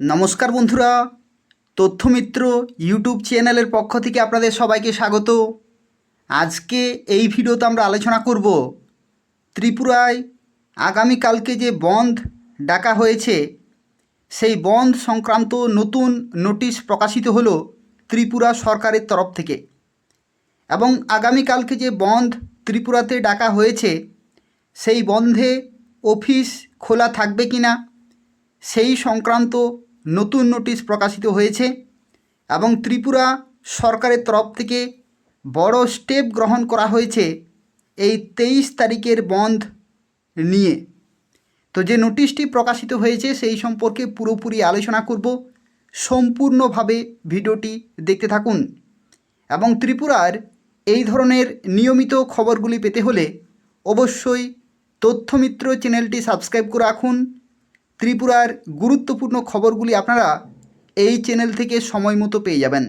নমস্কার বন্ধুরা, তথ্যমিত্র ইউটিউব চ্যানেলের পক্ষ থেকে আপনাদের সবাইকে স্বাগত। আজকে এই ভিডিওতে আমরা আলোচনা করব ত্রিপুরায় আগামীকালকে যে বন্ধ ডাকা হয়েছে, সেই বন্ধ সংক্রান্ত নতুন নোটিশ প্রকাশিত হলো ত্রিপুরা সরকারের তরফ থেকে। এবং আগামীকালকে যে বন্ধ ত্রিপুরাতে ডাকা হয়েছে, সেই বন্ধে অফিস খোলা থাকবে কি না সেই সংক্রান্ত নতুন নোটিশ প্রকাশিত হয়েছে এবং ত্রিপুরা সরকারের তরফ থেকে বড় স্টেপ গ্রহণ করা হয়েছে এই তেইশ তারিখের বন্ধ নিয়ে। তো যে নোটিশটি প্রকাশিত হয়েছে সেই সম্পর্কে পুরোপুরি আলোচনা করব। সম্পূর্ণভাবে ভিডিওটি দেখতে থাকুন এবং ত্রিপুরার এই ধরনের নিয়মিত খবরগুলি পেতে হলে অবশ্যই তথ্যমিত্র চ্যানেলটি সাবস্ক্রাইব করে রাখুন। ত্রিপুরার গুরুত্বপূর্ণ খবরগুলি আপনারা এই চ্যানেল থেকে সময় মতো পেয়ে যাবেন।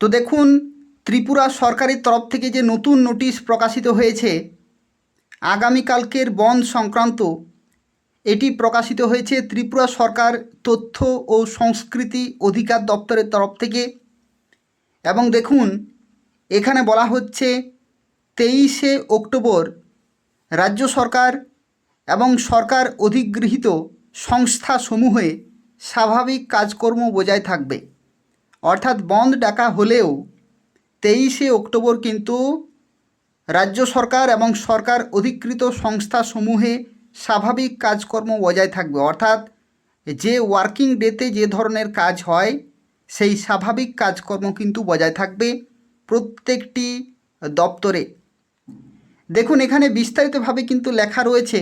তো দেখুন, ত্রিপুরা সরকারের তরফ থেকে যে নতুন নোটিশ প্রকাশিত হয়েছে, আগামীকালকের বন সংক্রান্ত, এটি প্রকাশিত হয়েছে ত্রিপুরা সরকার তথ্য ও সংস্কৃতি অধিকার দপ্তরের তরফ থেকে। এবং দেখুন, এখানে বলা হচ্ছে তেইশে অক্টোবর রাজ্য সরকার এবং সরকার অধিগৃহীত সংস্থাসমূহে স্বাভাবিক কাজকর্ম বজায় থাকবে। অর্থাৎ বন্ধ ডাকা হলেও তেইশে অক্টোবর কিন্তু রাজ্য সরকার এবং সরকার অধিকৃত সংস্থাসমূহে স্বাভাবিক কাজকর্ম বজায় থাকবে। অর্থাৎ যে ওয়ার্কিং ডেতে যে ধরনের কাজ হয়, সেই স্বাভাবিক কাজকর্ম কিন্তু বজায় থাকবে প্রত্যেকটি দপ্তরে। দেখুন, এখানে বিস্তারিতভাবে কিন্তু লেখা রয়েছে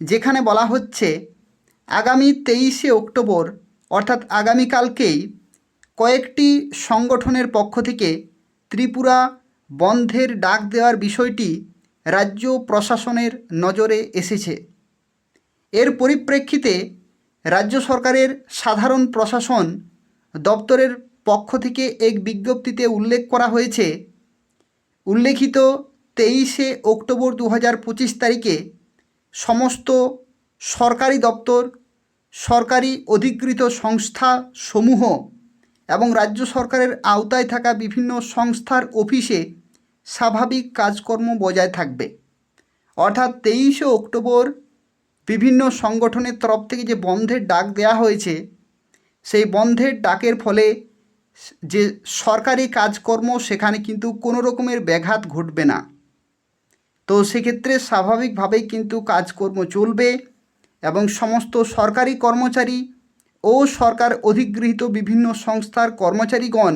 যেখানে বলা হচ্ছে আগামী তেইশে অক্টোবর, অর্থাৎ আগামীকালকেই কয়েকটি সংগঠনের পক্ষ থেকে ত্রিপুরা বন্ধের ডাক দেওয়ার বিষয়টি রাজ্য প্রশাসনের নজরে এসেছে। এর পরিপ্রেক্ষিতে রাজ্য সরকারের সাধারণ প্রশাসন দপ্তরের পক্ষ থেকে এক বিজ্ঞপ্তিতে উল্লেখ করা হয়েছে, উল্লেখিত তেইশে অক্টোবর দু হাজার পঁচিশ তারিখে সমস্ত সরকারি দপ্তর, সরকারি অধিকৃত সংস্থা সমূহ এবং রাজ্য সরকারের আওতায় থাকা বিভিন্ন সংস্থার অফিসে স্বাভাবিক কাজকর্ম বজায় থাকবে। অর্থাৎ তেইশে অক্টোবর বিভিন্ন সংগঠনের তরফ থেকে যে বন্ধের ডাক দেওয়া হয়েছে, সেই বন্ধের ডাকের ফলে যে সরকারি কাজকর্ম, সেখানে কিন্তু কোনো রকমের ব্যাঘাত ঘটবে না। তো সেক্ষেত্রে স্বাভাবিকভাবেই কিন্তু কাজকর্ম চলবে এবং সমস্ত সরকারি কর্মচারী ও সরকার অধিগৃহীত বিভিন্ন সংস্থার কর্মচারীগণ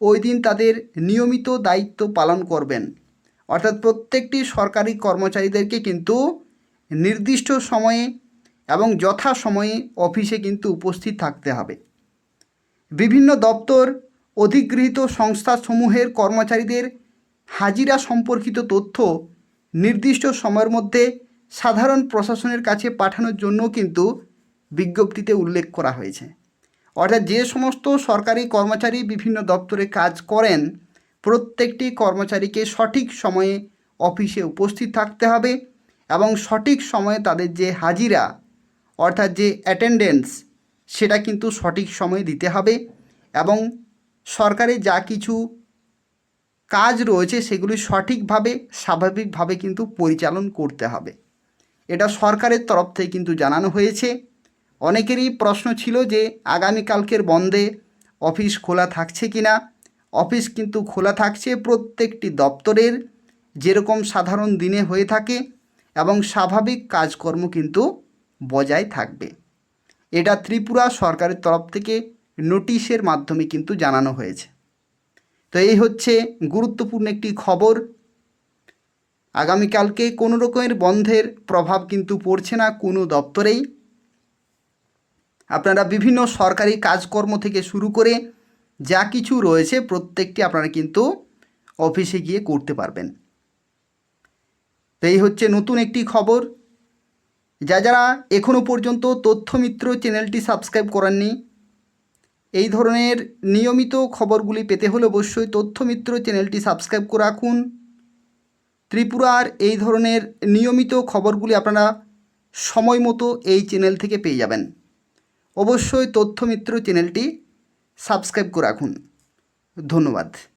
ওই দিন তাদের নিয়মিত দায়িত্ব পালন করবেন। অর্থাৎ প্রত্যেকটি সরকারি কর্মচারীদেরকে কিন্তু নির্দিষ্ট সময়ে এবং যথা সময়ে অফিসে কিন্তু উপস্থিত থাকতে হবে। বিভিন্ন দপ্তর, অধিগৃহীত সংস্থাসমূহের কর্মচারীদের হাজিরা সম্পর্কিত তথ্য নির্দিষ্ট সময়ের মধ্যে সাধারণ প্রশাসনের কাছে পাঠানোর জন্য কিন্তু বিজ্ঞপ্তিতে উল্লেখ করা হয়েছে। অর্থাৎ যে সমস্ত সরকারি কর্মচারী বিভিন্ন দপ্তরে কাজ করেন, প্রত্যেকটি কর্মচারীকে সঠিক সময়ে অফিসে উপস্থিত থাকতে হবে এবং সঠিক সময়ে তাদের যে হাজিরা, অর্থাৎ যে অ্যাটেন্ডেন্স সেটা কিন্তু সঠিক সময়ে দিতে হবে এবং সরকারে যা কিছু কাজ রয়েছে সেগুলি সঠিকভাবে, স্বাভাবিকভাবে কিন্তু পরিচালন করতে হবে। এটা সরকারের তরফ থেকে কিন্তু জানানো হয়েছে। অনেকেরই প্রশ্ন ছিল যে আগামীকালকের বন্ধে অফিস খোলা থাকছে কি না অফিস কিন্তু খোলা থাকছে প্রত্যেকটি দপ্তরের, যেরকম সাধারণ দিনে হয়ে থাকে এবং স্বাভাবিক কাজকর্ম কিন্তু বজায় থাকবে। এটা ত্রিপুরা সরকারের তরফ থেকে নোটিশের মাধ্যমে কিন্তু জানানো হয়েছে। তো এই হচ্ছে গুরুত্বপূর্ণ একটি খবর। আগামীকালকে কোনো রকমের বন্ধের প্রভাব কিন্তু পড়ছে না কোনো দপ্তরেই। আপনারা বিভিন্ন সরকারি কাজকর্ম থেকে শুরু করে যা কিছু রয়েছে প্রত্যেকটি আপনারা কিন্তু অফিসে গিয়ে করতে পারবেন। তো এই হচ্ছে নতুন একটি খবর। যা যারা এখনও পর্যন্ত তথ্যমিত্র চ্যানেলটি সাবস্ক্রাইব করেননি এই ধরনের নিয়মিত খবরগুলি পেতে হলে অবশ্যই তথ্যমিত্র চ্যানেলটি সাবস্ক্রাইব করে রাখুন। ত্রিপুরার এই ধরনের নিয়মিত খবরগুলি আপনারা সময় মতো এই চ্যানেল থেকে পেয়ে যাবেন। অবশ্যই তথ্যমিত্র চ্যানেলটি সাবস্ক্রাইব করে রাখুন। ধন্যবাদ।